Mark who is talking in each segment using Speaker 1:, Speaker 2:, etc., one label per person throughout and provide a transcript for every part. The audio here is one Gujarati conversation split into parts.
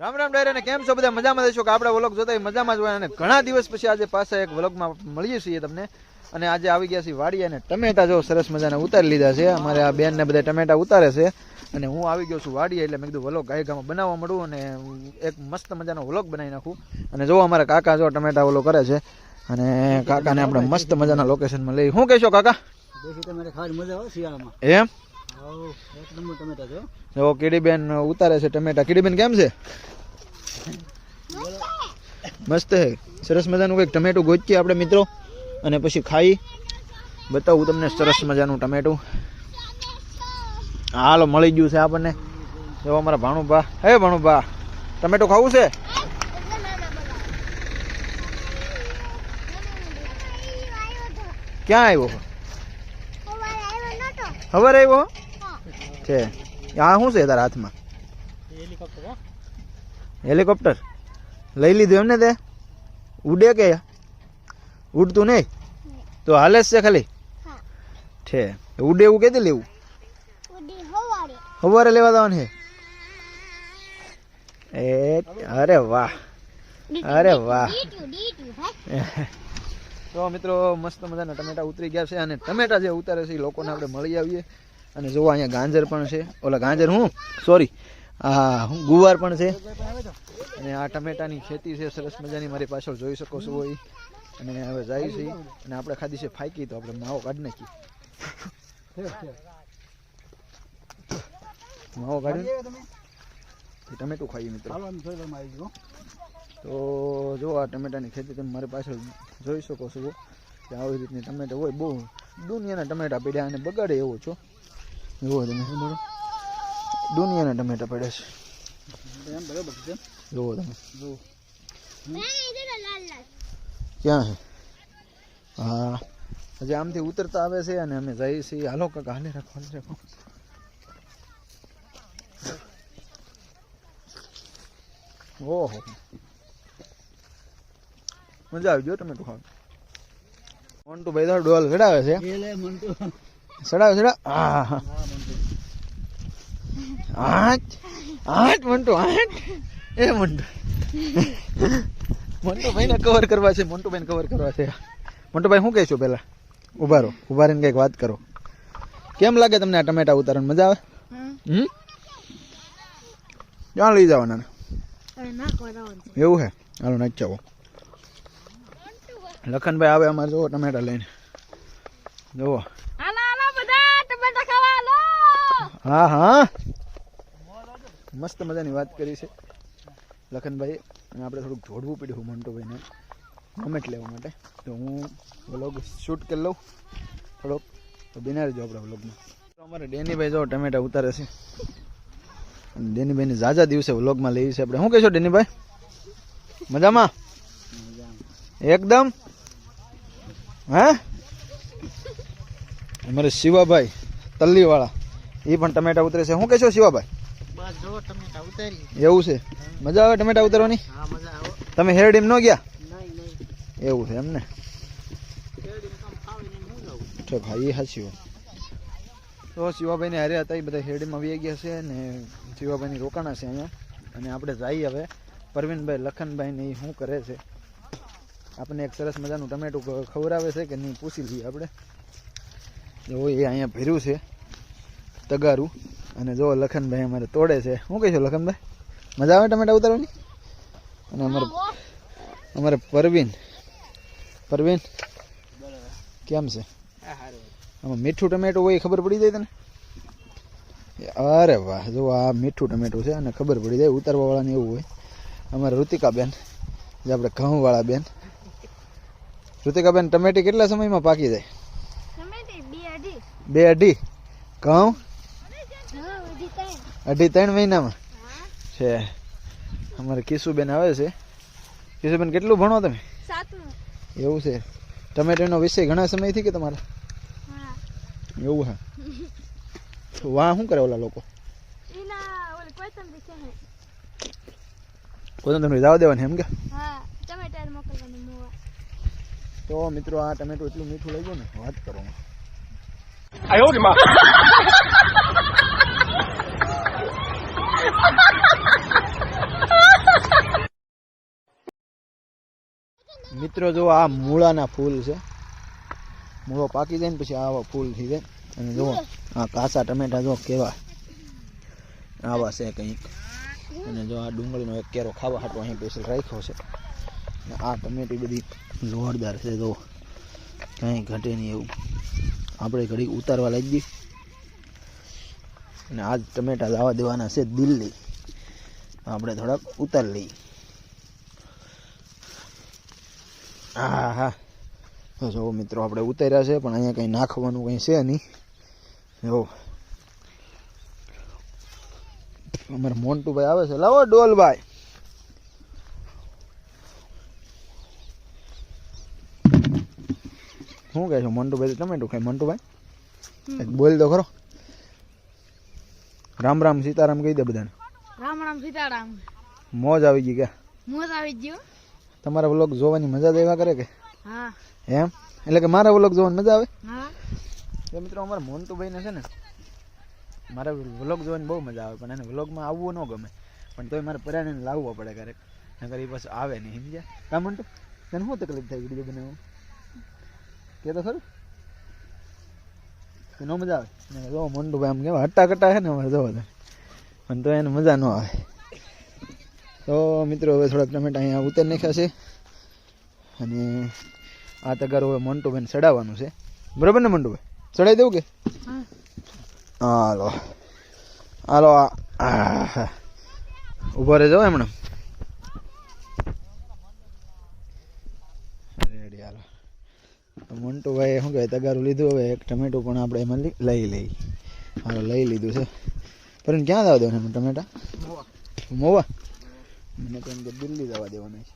Speaker 1: રામ રામ ડાયરા ને કેમ છો? બધા મજામાં દેશો કે આપણે વ્લોગ જોતા મજામાં જ હોય અને ઘણા દિવસ પછી આજે પાછા એક વ્લોગમાં મળીએ છીએ તમને. અને આજે આવી ગયા છીએ વાડી અને ટમેટા જો સરસ મજાના ઉતારી લીધા છે. અમારે આ બેન ને બધા ટમેટા ઉતારે છે. અને હું આવી ગયો છું વાડી એટલે મેં કીધું વ્લોગ ગાય ગામાં બનાવવા મળું અને એક મસ્ત મજાનો વ્લોગ બનાવી નાખું. અને જો અમારા કાકા જો ટમેટા ઓલો કરે છે અને કાકાને આપણે મસ્ત મજાના લોકેશનમાં લઈ શું કહેશો કાકા?
Speaker 2: મજા આવે શિયાળામાં.
Speaker 1: એમ?
Speaker 2: જો
Speaker 1: જો કીડીબેન ઉતારે છે ટમેટા. કીડીબેન કેમ છે? મસ્ત હે. સરસ મજાનું કંઈક ટમેટું ગોચીએ આપણે મિત્રો. અને પછી ખાઈ. બતાવું તમને સરસ મજાનું ટમેટું. હાલો મળી ગયું છે આપણને. જો અમારા ભાણુભા. હે ભાણુભા ટમેટું ખાવું છે? ક્યાં આવ્યો? ખબર આવ્યો? છે. આ શું છે તારા હાથમાં?
Speaker 2: Helicopter
Speaker 1: helicopter? લઈ લીધું એમને તે? ઉડે કે ઉડતું નહીં? તો હાલે જ છે ખાલી? છે. ઉડે એવું કેતી લેવું? સવારે લેવા જવાનું છે? એ અરે વાહ. અરે વાહ. તો મિત્રો મસ્ત મજાના ટમેટા ઉતરી ગયા છે અને ટમેટા જે ઉતારે છે એ લોકોને આપણે મળી આવીએ. અને જોવો, અહીંયા ગાંજર પણ છે. ઓલા ગાંજર હું? સોરી આ ગુવાર પણ છે. અને આ ટમેટાની ખેતી છે, સરસ મજાની. મારી પાછળ જોઈ શકો છો એ. અને હવે જાય છે. અને આપણે ખાધી છે ફાકી, તો આપણે માવો કાઢી નાખીએ. માવો કાઢી ટમેટું ખાઈએ મિત્રો. તો જો આ ટમેટાની ખેતી તમે મારી પાછળ જોઈ શકો છો. કે આવી રીતની ટમેટા હોય, બહુ દુનિયાના ટમેટા પીડ્યા અને બગાડે એવો છો. જુઓ તમે બરાબર દુનિયાના ટમેટા પડ્યા છે.
Speaker 2: એમ બરાબર છે.
Speaker 1: જુઓ તમે.
Speaker 2: જો
Speaker 1: ક્યાં છે? હા હજી આમથી ઉતરતા આવે છે અને અમે જઈએ છીએ. હાલો કાકા હાલે રાખો હાલે રાખો. ઓહો. મજા આવી ગયો ટમેટું ખાવાનું. મોન્ટુ ભાઈ તો ડોલ ચડાવે છે. ચડાવે ચડાવે? હા હા. આઠ? આઠ મંટુ આઠ? એ મંટુ મંટુભાઈને કવર કરવા છે મંટુભાઈને કવર કરવા છે. મંટુભાઈ શું કહેશો પહેલા? ઊભા રહો ઊભા રહીને કંઈક વાત કરો. કેમ લાગે તમને આ ટમેટા ઉતારણ મજા આવે? હમ? ક્યાં લઈ જવાના એવું હે? હાલો નાખી આવો. લખનભાઈ આવે અમારે જુઓ ટમેટા લઈને. જોવો હા હા. મસ્ત મજાની વાત કરી છે. લખનભાઈ, અને આપણે થોડુંક જોડવું પડ્યું મંટુભાઈને કોમેન્ટ લેવા માટે. તો હું વ્લોગ શૂટ કરી લઉં. થોડોક. તો બિના રહેજો આપણા વ્લોગમાં તો અમારે ડેનીભાઈ જો ટમેટા ઉતારે છે. અને ડેનીભાઈને ઝાઝા દિવસે વ્લોગમાં લઈએ છે આપણે. શું કહેશો ડેનીભાઈ? મજામાં? એકદમ? હે? અમારે શિવાભાઈ, તલ્લીવાળા. એ પણ ટમેટા ઉતરે છે. શું કહેશો શિવાભાઈ? એવું છે? મજા આવે ટમેટા ઉતારવાની? તમે હેરડીમ ન ગયા? એવું છે એમને?
Speaker 2: ને હું
Speaker 1: શિવ તો શિવાભાઈને હારે હતા એ બધા હેરડીમાં આવી ગયા છે ને શિવાભાઈની રોકાણા છે અહીંયા. અને આપણે જઈએ હવે. પરવીનભાઈ લખનભાઈ ને એ શું કરે છે? આપણને એક સરસ મજાનું ટમેટું ખવડાવે છે કે નહીં પૂછી લઈએ આપણે. જો એ અહીંયા ભર્યું છે. તગારું. અને જો લખનભાઈ અમારે તોડે છે. શું કહીશું લખનભાઈ? મજા આવે ટમેટા ઉતારવાની? અને અમારે અમારે પરવીન. પરવીન કેમ છે? આમાં મીઠું ટમેટું હોય એ ખબર પડી જાય તને? અરે વાહ જો આ મીઠું ટમેટું છે અને ખબર પડી જાય ઉતારવા વાળાને એવું હોય. અમારે ઋતિકાબેન જે આપણે ઘઉંવાળા બેન. ઋતિકાબેન ટમેટી કેટલા સમયમાં પાકી જાય? બે અઢી. ઘઉં? અઢી ત્રણ મહિનામાં? છે. અમારે કિશુબેન આવે છે. કિશુબેન કેટલું ભણો તમે? એવું છે. ટમેટાનો વિષય ઘણા સમયથી કે તમારે? એવું હા. તો વાહ શું કરે ઓલા લોકો? કોઈ તમને જવા દેવાની એમ કે? તો મિત્રો આ ટમેટું એટલું મીઠું લાગ્યું ને વાત કરો. મિત્રો જો આ મૂળાના ફૂલ છે. મૂળો પાકી જાય ને પછી આવા ફૂલ થઈ જાય. અને જુઓ, આ કાસા ટમેટા જો કેવા. આવા છે કંઈક. અને જો આ ડુંગળીનો એક કેરો ખાવા હાટો અહીં સ્પેશિયલ રાખ્યો છે. અને આ ટમેટી બધી જોરદાર છે જો કંઈ ઘટે નહીં એવું. આપણે ઘડી ઉતારવા લાગી દઈએ અને આજ ટમેટા લાવવા દેવાના છે દિલ્હી. આપણે થોડાક ઉતાર લઈએ. હા હા. જો મિત્રો, આપણે ઉતાર્યા છે, પણ અહીંયા કંઈ નાખવાનું કંઈ છે નહીં. જો. અમારા મોન્ટુભાઈ આવે છે. લાવો ડોલભાઈ. શું કહે છે છો મંટુભાઈ ટમેટું ખાય. મોન્ટુભાઈ બોલ દો ખરો. રામ રામ સીતારામ કહી દે બધાને.
Speaker 3: રામ રામ સીતારામ.
Speaker 1: મોજ આવી ગઈ કે?
Speaker 3: મોજ આવી ગયો
Speaker 1: તમારા વ્લોગ જોવાની મજા જ આવ્યા કરે કે?
Speaker 3: હા.
Speaker 1: એમ? એટલે કે મારા વ્લોગ જોવાની મજા આવે?
Speaker 3: હા.
Speaker 1: એ મિત્રો અમારા મોહનતુભાઈને છે ને મારા વ્લોગ જોવાની બહુ મજા આવે પણ એને વ્લોગમાં આવવું ન ગમે. પણ તોય મારે પર્યાને લાવવો પડે ક્યારેક નગર એ બસ આવે નહીં સમજ્યા? કામ તો તને શું તકલીફ થાય વીડિયો બનાવવા કે તો ખરું? ન મજા આવે. જો મંડુ ભાઈ આમ કેવા હટ્ટા કટ્ટા છે ને અમારે જવા પણ તો એને મજા ન આવે. તો મિત્રો હવે થોડાક ટમેટા અહીંયા ઉતર નાખ્યા છે. અને આ તગારો હવે મંટુભાઈને ચડાવવાનું છે. બરાબર ને મંટુભાઈ ચડાવી દેવું કે? હાલો. હાલો ઊભો રહેજો એમણે મોન્ટુ ભાઈ શું કહેવાય તગારું લીધું હવે એક ટમેટું પણ આપણે એમાં લઈ લઈ હાલો લઈ લીધું છે. પરંતુ ક્યાં લાવ દેવાના ટમેટા? મોવા? મને તો એમ કે દિલ્હી જવા દેવાના છે.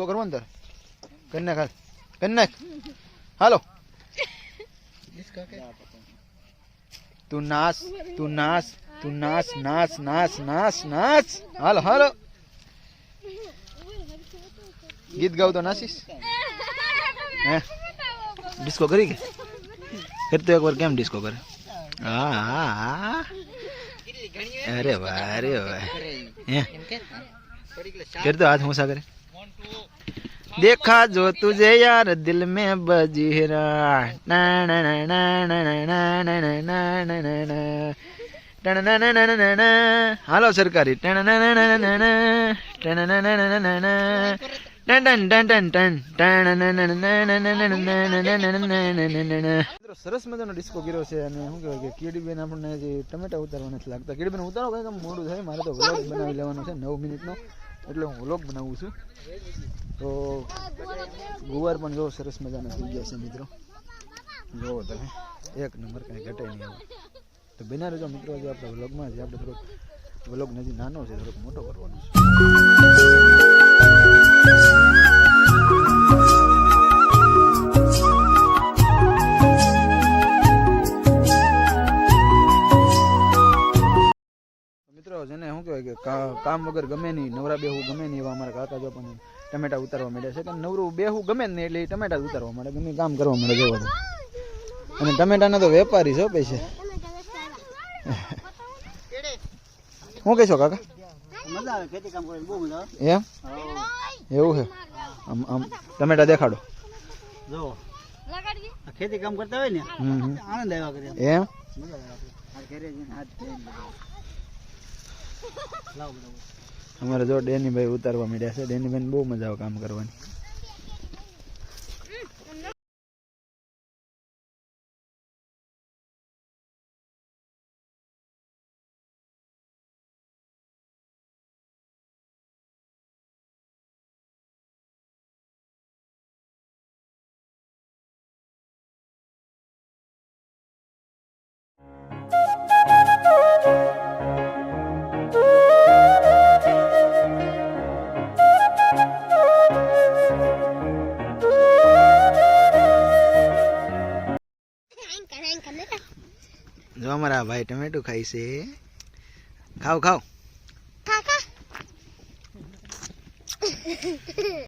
Speaker 1: કૂદકો કરવો ને તારે કરી નાખ હાલ કરી નાખ હાલો. તું નાસ તું નાસ તું નાસ નાસ નાસ નાસ નાસ. હાલો હાલો. ગીત ગાવ તો નાસીસ હે? ડિસ્કો કરી કે? ફેર તો એકવાર કેમ ડિસ્કો કરે? હા હા હા. અરે વાહ અરે વાહ. હાથ મોસા કરે. દેખા જો તુજે યાર દિલ મે બજીરા હાલો સરકારી ટન સરસ મજાનો ડિસ્કો ગીરો છે અને શું કહેવાય કે કીડીબેન આપણને જે ટમેટા ઉતારવા નથી લાગતા કીડીબેન ઉતારો કામ મોડું થાય મારે તો વ્લોગ બનાવી લેવાનો છે નવ મિનિટનો એટલે હું વ્લોગ બનાવું છું તો ગુવાર પણ જો સરસ મજાના થઈ ગયા છે મિત્રો. જોવો તમે, એક નંબર કઈ ઘટે નહીં આવે. તો બિના રહેજો મિત્રો જે આપણે વ્લોગમાં જે આપણે થોડોક વ્લોગ નજીક નાનો છે, થોડોક મોટો કરવાનો છે. કે કામ વગર ગમે નહીં નવરા બેહું ગમે નહીં એવા અમારા કાકા જો પણ ટમેટા ઉતારવા માંડ્યા છે. કે નવરું બેહું ગમે જ નહીં એટલે એ ટમેટા ઉતારવા માંડે. ગમે કામ કરવા માંડે જોવો તો. અને ટમેટાના તો વેપારી છો પૈસે. શું કહેશો કાકા?
Speaker 2: મજા આવે ખેતી કામ કરીને બહુ મજા
Speaker 1: એમ? એવું છે? આમ આમ ટમેટા દેખાડો.
Speaker 2: જો ખેતી કામ કરતા હોય ને. આનંદ આવ્યા કરે.
Speaker 1: એમ? અમારે જો ડેનીભાઈ ઉતારવા માંડ્યા છે. ડેનીભાઈ બહુ મજા આવે કામ કરવાની. ભાઈ ટમેટું ખાય છે. ખાવ